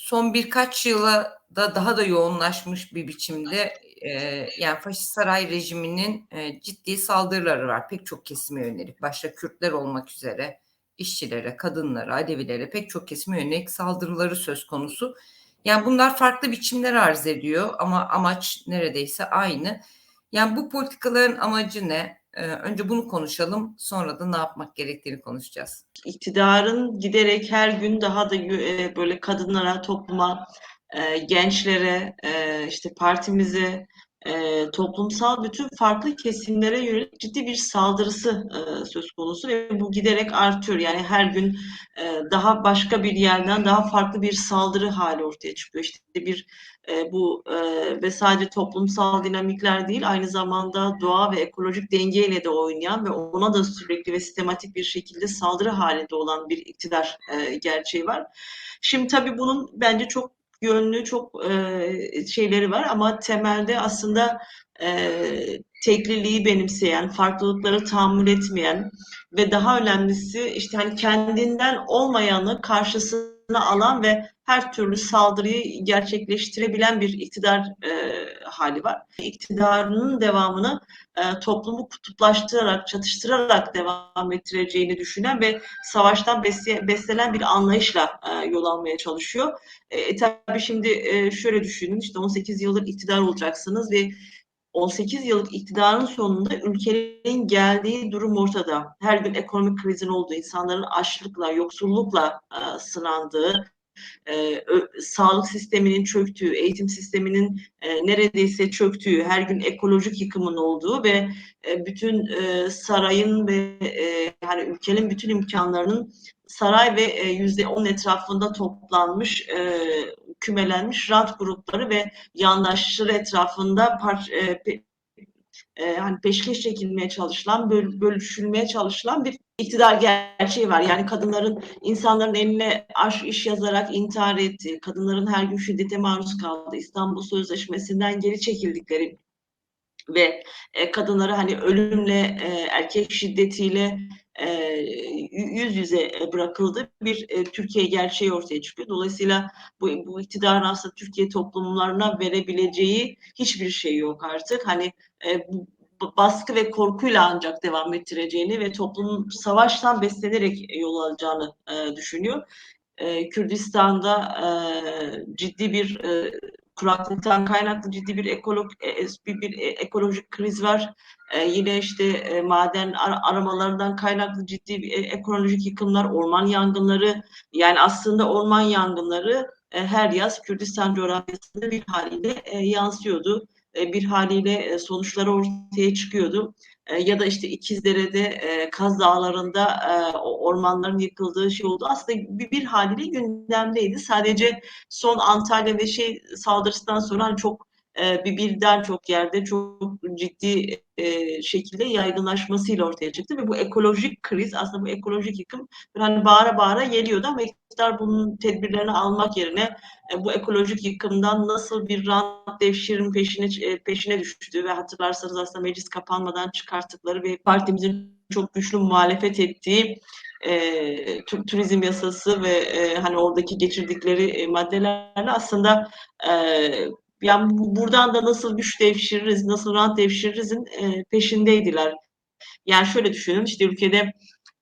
son birkaç yıla da daha da yoğunlaşmış bir biçimde e, yani faşist saray rejiminin e, ciddi saldırıları var pek çok kesime yönelik. Başta Kürtler olmak üzere işçilere, kadınlara, Alevilere pek çok kesime yönelik saldırıları söz konusu. Yani bunlar farklı biçimler arz ediyor ama amaç neredeyse aynı. Yani bu politikaların amacı ne? Ee, önce bunu konuşalım, sonra da ne yapmak gerektiğini konuşacağız. İktidarın giderek her gün daha da e, böyle kadınlara, topluma, e, gençlere, e, işte partimize, e, toplumsal bütün farklı kesimlere yönelik ciddi bir saldırısı e, söz konusu ve bu giderek artıyor. Yani her gün e, daha başka bir yerden daha farklı bir saldırı hali ortaya çıkıyor. İşte bir e, bu e, ve sadece toplumsal dinamikler değil aynı zamanda doğa ve ekolojik dengeyle de oynayan ve ona da sürekli ve sistematik bir şekilde saldırı halinde olan bir iktidar e, gerçeği var. Şimdi tabii bunun bence çok yönlü çok e, şeyleri var ama temelde aslında e, tekliliği benimseyen, farklılıkları tahammül etmeyen ve daha önemlisi işte hani kendinden olmayanı karşısına alan ve her türlü saldırıyı gerçekleştirebilen bir iktidar e, hali var. İktidarının devamını e, toplumu kutuplaştırarak, çatıştırarak devam ettireceğini düşünen ve savaştan besle, beslenen bir anlayışla e, yol almaya çalışıyor. E, tabii şimdi e, şöyle düşünün, işte 18 yıldır iktidar olacaksınız ve 18 yıllık iktidarın sonunda ülkenin geldiği durum ortada. Her gün ekonomik krizin olduğu, insanların açlıkla, yoksullukla e, sınandığı, e, sağlık sisteminin çöktüğü, eğitim sisteminin e, neredeyse çöktüğü, her gün ekolojik yıkımın olduğu ve e, bütün e, sarayın ve e, yani ülkenin bütün imkanlarının saray ve e, yüzde on etrafında toplanmış, e, kümelenmiş rant grupları ve yandaşları etrafında par, e, pe, e, hani peşkeş çekilmeye çalışılan, böl, bölüşülmeye çalışılan bir iktidar gerçeği var. Yani kadınların insanların eline aş iş yazarak intihar ettiği, kadınların her gün şiddete maruz kaldığı, İstanbul Sözleşmesi'nden geri çekildikleri ve e, kadınları hani ölümle, e, erkek şiddetiyle e, yüz yüze bırakıldı bir e, Türkiye gerçeği ortaya çıkıyor. Dolayısıyla bu, bu iktidarın aslında Türkiye toplumlarına verebileceği hiçbir şey yok artık. Hani e, bu, baskı ve korkuyla ancak devam ettireceğini ve toplumun savaştan beslenerek yol alacağını e, düşünüyor. E, Kürdistan'da e, ciddi bir e, kuraklıktan kaynaklı ciddi bir ekolog e, bir, bir ekolojik kriz var. E, yine işte e, maden ar aramalarından kaynaklı ciddi bir e, ekolojik yıkımlar, orman yangınları. Yani aslında orman yangınları e, her yaz Kürdistan coğrafyasında bir haliyle e, yansıyordu. E, bir haliyle e, sonuçları ortaya çıkıyordu. E, ya da işte İkizdere'de Kaz Dağları'nda ormanların yıkıldığı şey oldu. Aslında bir, bir haliyle gündemdeydi. Sadece son Antalya ve şey saldırısından sonra hani çok bir birden çok yerde çok ciddi şekilde yaygınlaşmasıyla ortaya çıktı ve bu ekolojik kriz aslında bu ekolojik yıkım hani bağıra bağıra geliyordu ama iktidar bunun tedbirlerini almak yerine bu ekolojik yıkımdan nasıl bir rant devşirin peşine peşine düştü ve hatırlarsanız aslında meclis kapanmadan çıkarttıkları ve partimizin çok güçlü muhalefet ettiği e, turizm yasası ve e, hani oradaki geçirdikleri e, maddelerle aslında e, yani buradan da nasıl güç devşiririz, nasıl rant devşiririzin e, peşindeydiler. Yani şöyle düşünün işte ülkede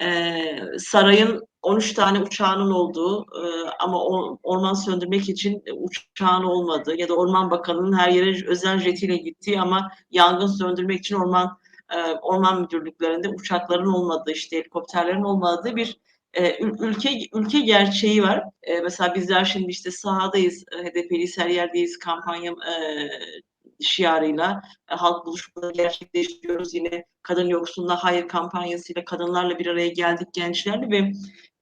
e, sarayın 13 tane uçağının olduğu e, ama o, orman söndürmek için uçağın olmadığı ya da Orman Bakanı'nın her yere özel jetiyle gittiği ama yangın söndürmek için orman e, orman müdürlüklerinde uçakların olmadığı işte helikopterlerin olmadığı bir e, ülke ülke gerçeği var. E, mesela bizler şimdi işte sahadayız, e, HDP'liyiz, her yerdeyiz kampanya e, şiarıyla e, halk buluşmaları gerçekleştiriyoruz. Yine kadın yoksulluğuna hayır kampanyasıyla kadınlarla bir araya geldik gençlerle ve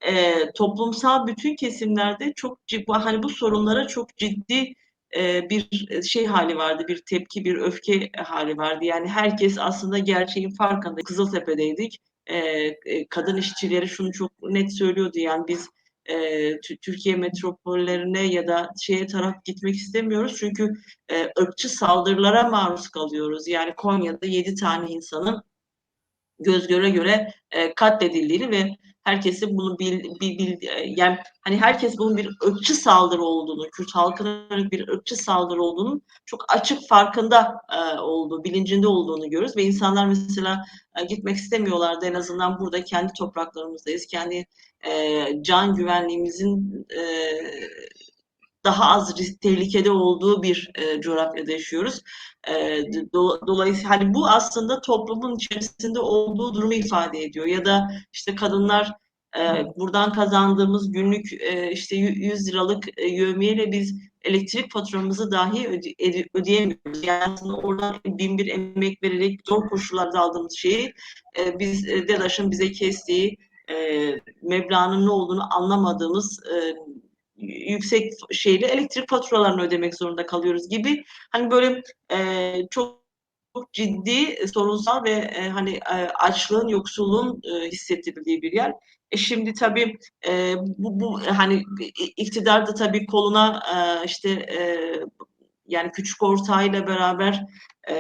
e, toplumsal bütün kesimlerde çok hani bu sorunlara çok ciddi e, bir şey hali vardı, bir tepki, bir öfke hali vardı. Yani herkes aslında gerçeğin farkında. Kızıltepe'deydik e, kadın işçileri şunu çok net söylüyordu yani biz e, Türkiye metropollerine ya da şeye taraf gitmek istemiyoruz çünkü e, ırkçı saldırılara maruz kalıyoruz. Yani Konya'da yedi tane insanın göz göre göre e, katledildiğini ve herkesin bunu bil, bil, bil yani hani herkes bunun bir ırkçı saldırı olduğunu, Kürt halkına bir ırkçı saldırı olduğunu çok açık farkında e, olduğu, bilincinde olduğunu görüyoruz. Ve insanlar mesela e, gitmek istemiyorlardı en azından burada kendi topraklarımızdayız, kendi e, can güvenliğimizin e, daha az risk tehlikede olduğu bir e, coğrafyada yaşıyoruz. E, do, dolayısıyla hani bu aslında toplumun içerisinde olduğu durumu ifade ediyor. Ya da işte kadınlar e, buradan kazandığımız günlük e, işte 100 liralık e, yövmiyeyle biz elektrik faturamızı dahi öde, ödeyemiyoruz. Yani aslında oradan bin bir emek vererek zor koşullarda aldığımız şeyi e, biz e, DEDAŞ'ın bize kestiği e, meblağın ne olduğunu anlamadığımız e, yüksek şeyle elektrik faturalarını ödemek zorunda kalıyoruz gibi hani böyle e, çok çok ciddi sorunsal ve e, hani e, açlığın, yoksulluğun e, hissettirildiği bir yer. E şimdi tabii e, bu, bu hani iktidar da tabii koluna e, işte e, yani küçük ortağıyla beraber e,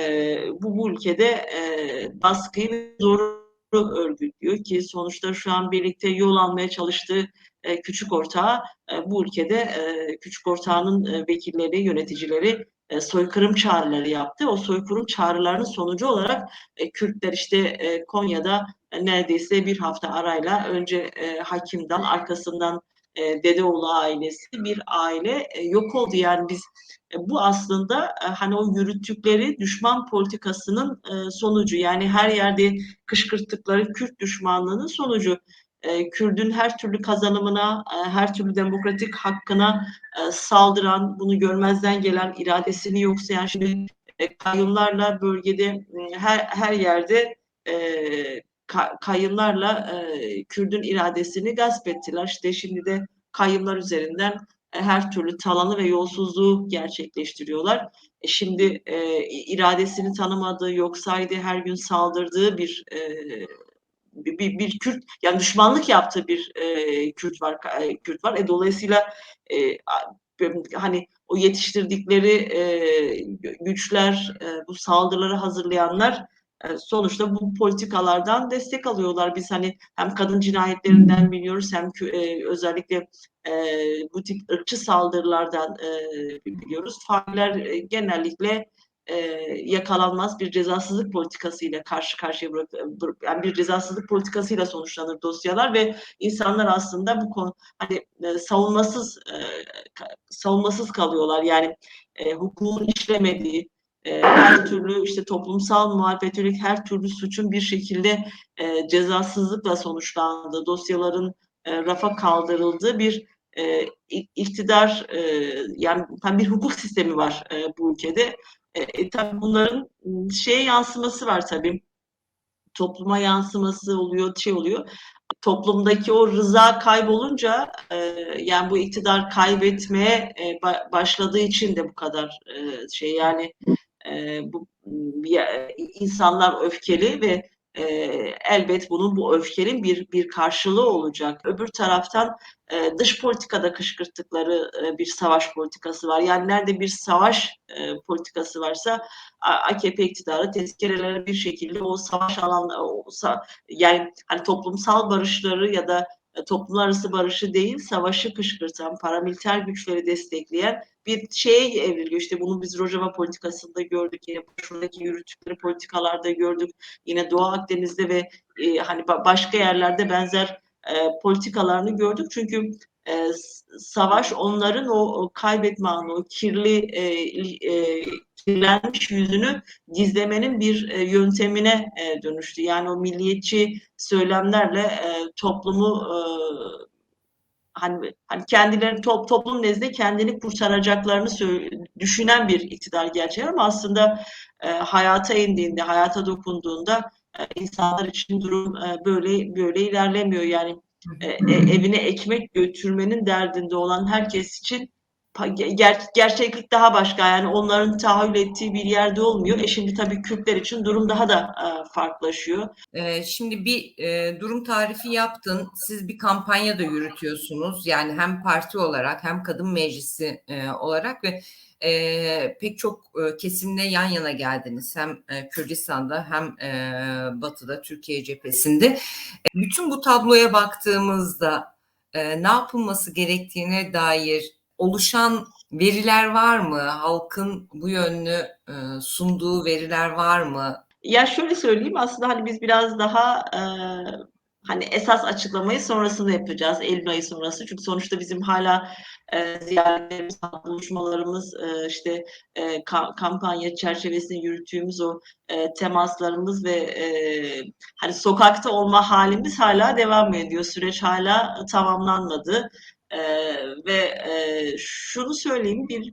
bu, bu ülkede e, baskıyı zor örgütlüyor ki sonuçta şu an birlikte yol almaya çalıştığı e, küçük ortağı e, bu ülkede e, küçük ortağının e, vekilleri, yöneticileri soykırım çağrıları yaptı. O soykırım çağrılarının sonucu olarak e, Kürtler işte Konya'da neredeyse bir hafta arayla önce e, Hakim'den arkasından e, Dedeoğlu ailesi bir aile yok oldu. Yani biz bu aslında e, hani o yürüttükleri düşman politikasının e, sonucu. Yani her yerde kışkırttıkları Kürt düşmanlığının sonucu e, Kürdün her türlü kazanımına, e, her türlü demokratik hakkına e, saldıran, bunu görmezden gelen, iradesini yoksayan şimdi e, kayyumlarla bölgede e, her her yerde e, ka, kayyumlarla e, Kürdün iradesini gasp ettiler. İşte şimdi de kayyumlar üzerinden e, her türlü talanı ve yolsuzluğu gerçekleştiriyorlar. E, şimdi e, iradesini tanımadığı, yok saydığı, her gün saldırdığı bir e, bir, bir, Kürt yani düşmanlık yaptığı bir e, Kürt var e, Kürt var. E, dolayısıyla e, hani o yetiştirdikleri e, güçler, e, bu saldırıları hazırlayanlar e, sonuçta bu politikalardan destek alıyorlar. Biz hani hem kadın cinayetlerinden biliyoruz hem e, özellikle e, bu tip ırkçı saldırılardan e, biliyoruz. Failler e, genellikle e, yakalanmaz bir cezasızlık politikasıyla karşı karşıya bırak, yani bir cezasızlık politikasıyla sonuçlanır dosyalar ve insanlar aslında bu konu hani e, savunmasız e, savunmasız kalıyorlar yani e, hukukun işlemediği e, her türlü işte toplumsal muhalefet yönelik her türlü suçun bir şekilde e, cezasızlıkla sonuçlandığı dosyaların e, rafa kaldırıldığı bir e, iktidar e, yani tam bir hukuk sistemi var e, bu ülkede e, e, tabii bunların şeye yansıması var tabii. Topluma yansıması oluyor, şey oluyor. Toplumdaki o rıza kaybolunca e, yani bu iktidar kaybetmeye e, başladığı için de bu kadar e, şey yani e, bu ya, insanlar öfkeli ve e, elbet bunun bu öfkenin bir bir karşılığı olacak. Öbür taraftan e, dış politikada kışkırttıkları e, bir savaş politikası var. Yani nerede bir savaş e, politikası varsa AKP iktidarı tezkereleri bir şekilde o savaş alanları yani hani toplumsal barışları ya da toplumlar arası barışı değil, savaşı kışkırtan, paramiliter güçleri destekleyen bir şeye evriliyor. İşte bunu biz Rojava politikasında gördük. Yine şuradaki yürüttükleri politikalarda gördük. Yine Doğu Akdeniz'de ve e, hani başka yerlerde benzer e, politikalarını gördük. Çünkü e, savaş onların o, o kaybetme anı, o kirli e, e, kirlenmiş yüzünü gizlemenin bir e, yöntemine e, dönüştü. Yani o milliyetçi söylemlerle e, toplumu e, hani hani kendilerini top, toplum nezdinde kendini kurtaracaklarını düşünen bir iktidar gerçeği ama aslında e, hayata indiğinde, hayata dokunduğunda e, insanlar için durum e, böyle böyle ilerlemiyor. Yani e, e, evine ekmek götürmenin derdinde olan herkes için ger- gerçeklik daha başka yani onların tahayyül ettiği bir yerde olmuyor. E şimdi tabii Kürtler için durum daha da e, farklılaşıyor. Ee, şimdi bir e, durum tarifi yaptın. Siz bir kampanya da yürütüyorsunuz. Yani hem parti olarak hem kadın meclisi e, olarak ve e, pek çok e, kesimle yan yana geldiniz. Hem e, Kürdistan'da hem e, Batı'da Türkiye cephesinde. E, bütün bu tabloya baktığımızda e, ne yapılması gerektiğine dair oluşan veriler var mı? Halkın bu yönlü e, sunduğu veriler var mı? Ya şöyle söyleyeyim aslında hani biz biraz daha e, hani esas açıklamayı sonrasında yapacağız. Eylül ayı sonrası. Çünkü sonuçta bizim hala e, ziyaretlerimiz, buluşmalarımız, e, işte e, ka- kampanya çerçevesinde yürüttüğümüz o e, temaslarımız ve e, hani sokakta olma halimiz hala devam ediyor. Süreç hala tamamlanmadı. E, ve e, şunu söyleyeyim bir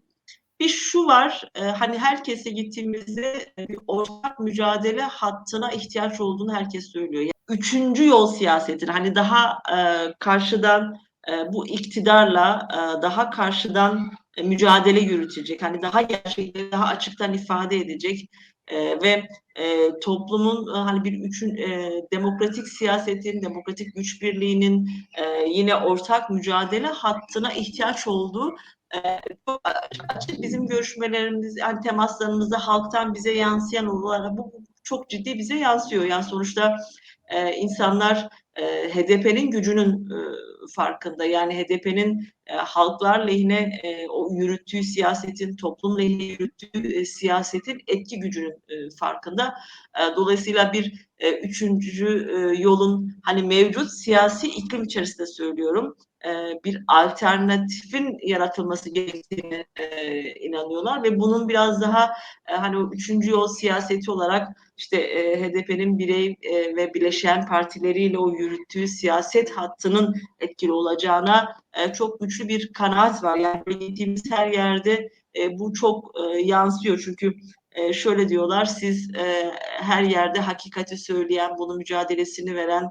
bir şu var, e, hani herkese gittiğimizde bir ortak mücadele hattına ihtiyaç olduğunu herkes söylüyor. Yani üçüncü yol siyasetini, hani daha e, karşıdan e, bu iktidarla e, daha karşıdan e, mücadele yürütecek, hani daha gerçekleri daha açıktan ifade edecek e, ve e, toplumun e, hani bir üçün e, demokratik siyasetin, demokratik güç birliğinin e, yine ortak mücadele hattına ihtiyaç olduğu e, açık bizim görüşmelerimiz, yani temaslarımızda halktan bize yansıyan olarak bu çok ciddi bize yansıyor. Yani sonuçta e, insanlar e, HDP'nin gücünün e, farkında. Yani HDP'nin e, halklar lehine e, o yürüttüğü siyasetin, toplum lehine yürüttüğü e, siyasetin etki gücünün e, farkında. E, dolayısıyla bir e, üçüncü e, yolun hani mevcut siyasi iklim içerisinde söylüyorum e, bir alternatifin yaratılması gerektiğini e, inanıyorlar ve bunun biraz daha e, hani o üçüncü yol siyaseti olarak işte e, HDP'nin birey e, ve bileşen partileriyle o yürüttüğü siyaset hattının etkili olacağına e, çok güçlü bir kanaat var. Yani gittiğimiz her yerde e, bu çok e, yansıyor çünkü e, şöyle diyorlar siz e, her yerde hakikati söyleyen, bunun mücadelesini veren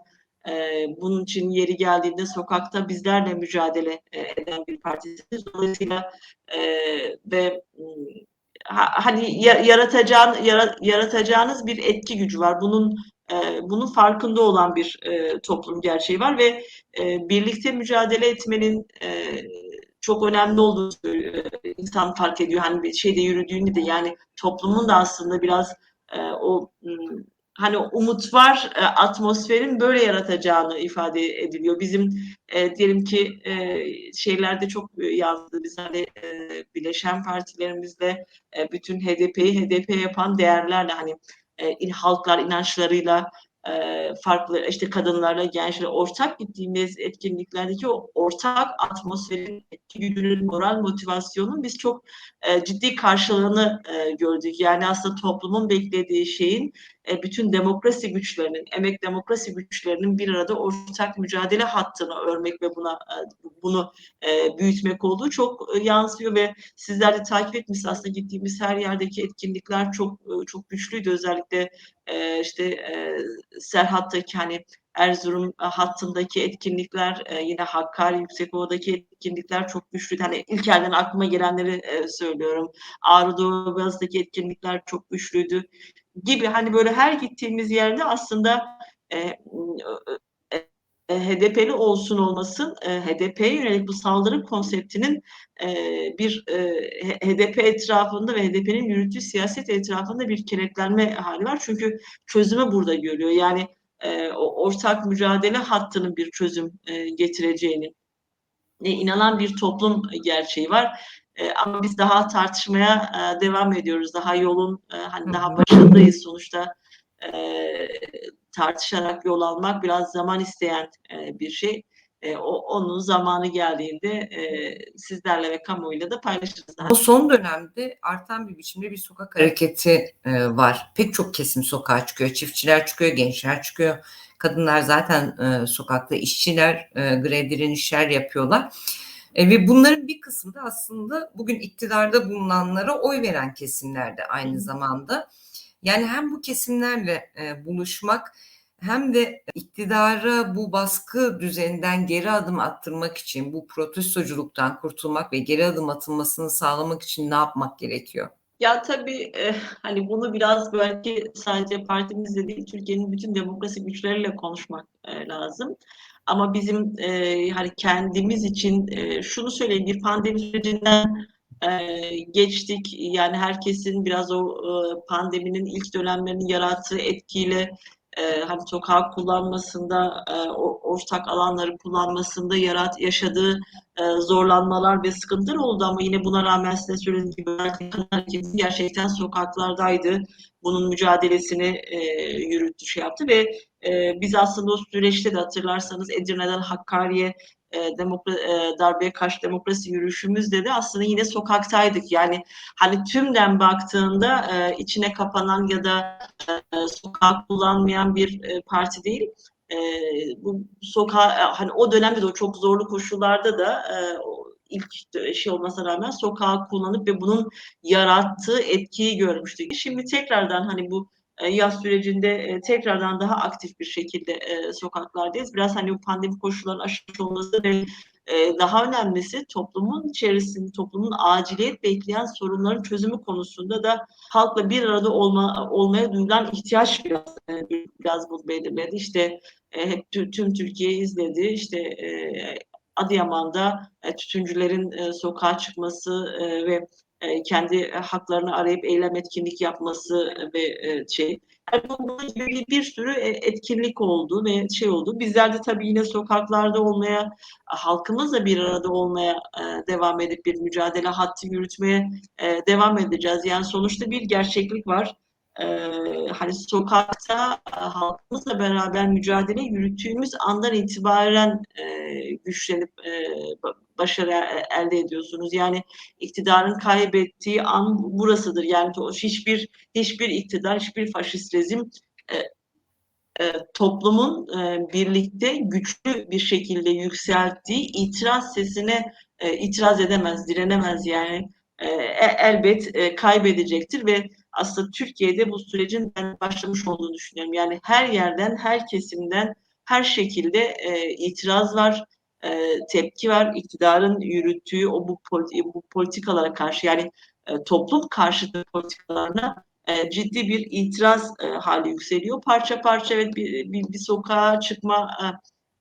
e, bunun için yeri geldiğinde sokakta bizlerle mücadele e, eden bir partisiniz. Dolayısıyla e, ve hani yaratacağın yara, yaratacağınız bir etki gücü var. Bunun e, bunun farkında olan bir e, toplum gerçeği var ve e, birlikte mücadele etmenin çok önemli olduğunu insan fark ediyor. Hani bir şeyde yürüdüğünü de yani toplumun da aslında biraz o hani umut var e, atmosferin böyle yaratacağını ifade ediliyor. Bizim e, diyelim ki e, şeylerde çok yazdı biz hani e, bileşen partilerimizle e, bütün HDP'yi HDP yapan değerlerle hani e, halklar inançlarıyla e, farklı işte kadınlarla gençlerle ortak gittiğimiz etkinliklerdeki o ortak atmosferin etki gücünün moral motivasyonun biz çok e, ciddi karşılığını e, gördük. Yani aslında toplumun beklediği şeyin e, bütün demokrasi güçlerinin, emek demokrasi güçlerinin bir arada ortak mücadele hattını örmek ve buna e, bunu e, büyütmek olduğu çok yansıyor ve sizler de takip etmişsiniz aslında gittiğimiz her yerdeki etkinlikler çok çok güçlüydü özellikle işte Serhat'taki hani Erzurum hattındaki etkinlikler yine Hakkari Yüksekova'daki etkinlikler çok güçlüydü. Hani ilk elden aklıma gelenleri söylüyorum. Ağrı Doğu etkinlikler çok güçlüydü gibi hani böyle her gittiğimiz yerde aslında e, e, e, HDP'li olsun olmasın e, HDP'ye yönelik bu saldırı konseptinin e, bir e, HDP etrafında ve HDP'nin yürüttüğü siyaset etrafında bir kenetlenme hali var. Çünkü çözümü burada görüyor. Yani e, ortak mücadele hattının bir çözüm e, getireceğini e, inanan bir toplum gerçeği var. E, ama biz daha tartışmaya e, devam ediyoruz. Daha yolun e, hani daha başındayız sonuçta. E, tartışarak yol almak biraz zaman isteyen e, bir şey. E, o, onun zamanı geldiğinde e, sizlerle ve kamuoyuyla da paylaşırız. O son dönemde artan bir biçimde bir sokak hareketi e, var. Pek çok kesim sokağa çıkıyor. Çiftçiler çıkıyor, gençler çıkıyor. Kadınlar zaten e, sokakta, işçiler e, grev direnişler yapıyorlar. E, ve bunların bir kısmı da aslında bugün iktidarda bulunanlara oy veren kesimlerde aynı zamanda. Yani hem bu kesimlerle e, buluşmak hem de iktidarı bu baskı düzeninden geri adım attırmak için, bu protestoculuktan kurtulmak ve geri adım atılmasını sağlamak için ne yapmak gerekiyor? Ya tabii e, hani bunu biraz belki sadece partimizle değil Türkiye'nin bütün demokrasi güçleriyle konuşmak e, lazım. Ama bizim e, hani kendimiz için e, şunu söyleyeyim bir pandemi sürecinden e, geçtik. Yani herkesin biraz o e, pandeminin ilk dönemlerinin yarattığı etkiyle e, hani sokağı kullanmasında, e, ortak alanları kullanmasında yarat yaşadığı e, zorlanmalar ve sıkıntılar oldu ama yine buna rağmen size söylediğim gibi hareketi gerçekten sokaklardaydı. Bunun mücadelesini e, yürüttü, şey yaptı ve e, biz aslında o süreçte de hatırlarsanız Edirne'den Hakkari'ye e, demokra e, darbeye karşı demokrasi yürüyüşümüzde de aslında yine sokaktaydık. Yani hani tümden baktığında e, içine kapanan ya da e, sokağı kullanmayan bir e, parti değil. E, bu sokağa hani o dönemde de o çok zorlu koşullarda da e, ilk şey olmasına rağmen sokağı kullanıp ve bunun yarattığı etkiyi görmüştük. Şimdi tekrardan hani bu e, yaz sürecinde e, tekrardan daha aktif bir şekilde e, sokaklardayız. Biraz hani bu pandemi koşullarının aşılmış olması ve daha önemlisi toplumun içerisinde toplumun aciliyet bekleyen sorunların çözümü konusunda da halkla bir arada olma, olmaya duyulan ihtiyaç biraz biraz bu belirledi. İşte hep tüm Türkiye izledi. İşte Adıyaman'da tütüncülerin sokağa çıkması ve kendi haklarını arayıp eylem etkinlik yapması ve şey yani bunun gibi bir sürü etkinlik oldu ve şey oldu. Bizler de tabii yine sokaklarda olmaya, halkımızla bir arada olmaya devam edip bir mücadele hattı yürütmeye devam edeceğiz. Yani sonuçta bir gerçeklik var. Hani sokakta halkımızla beraber mücadele yürüttüğümüz andan itibaren güçlenip başarı e, elde ediyorsunuz. Yani iktidarın kaybettiği an burasıdır. Yani hiçbir hiçbir iktidar, hiçbir faşist rejim e, e, toplumun e, birlikte güçlü bir şekilde yükselttiği itiraz sesine e, itiraz edemez, direnemez yani e, e elbet e, kaybedecektir ve aslında Türkiye'de bu sürecin ben başlamış olduğunu düşünüyorum. Yani her yerden, her kesimden, her şekilde e, itiraz var e, tepki var. İktidarın yürüttüğü o bu, politi bu politikalara karşı yani e, toplum karşıtı politikalarına e, ciddi bir itiraz e, hali yükseliyor. Parça parça evet bir, bir, bir sokağa çıkma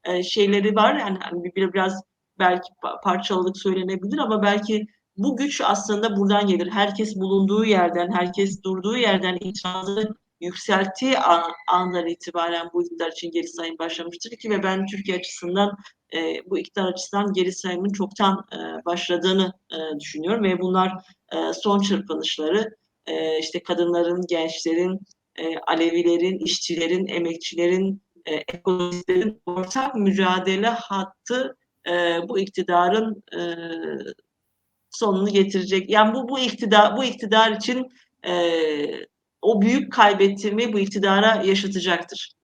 e, e, şeyleri var. Yani hani bir, biraz belki parçalılık söylenebilir ama belki bu güç aslında buradan gelir. Herkes bulunduğu yerden, herkes durduğu yerden itirazı yükselttiği an, andan itibaren bu iktidar için geri sayım başlamıştır ki ve ben Türkiye açısından e, bu iktidar açısından geri sayımın çoktan e, başladığını e, düşünüyorum ve bunlar e, son çırpınışları e, işte kadınların, gençlerin, e, Alevilerin, işçilerin, emekçilerin, e, ekolojistlerin ortak mücadele hattı e, bu iktidarın e, sonunu getirecek. Yani bu bu iktidar bu iktidar için e, o büyük kaybettirmeyi bu iktidara yaşatacaktır.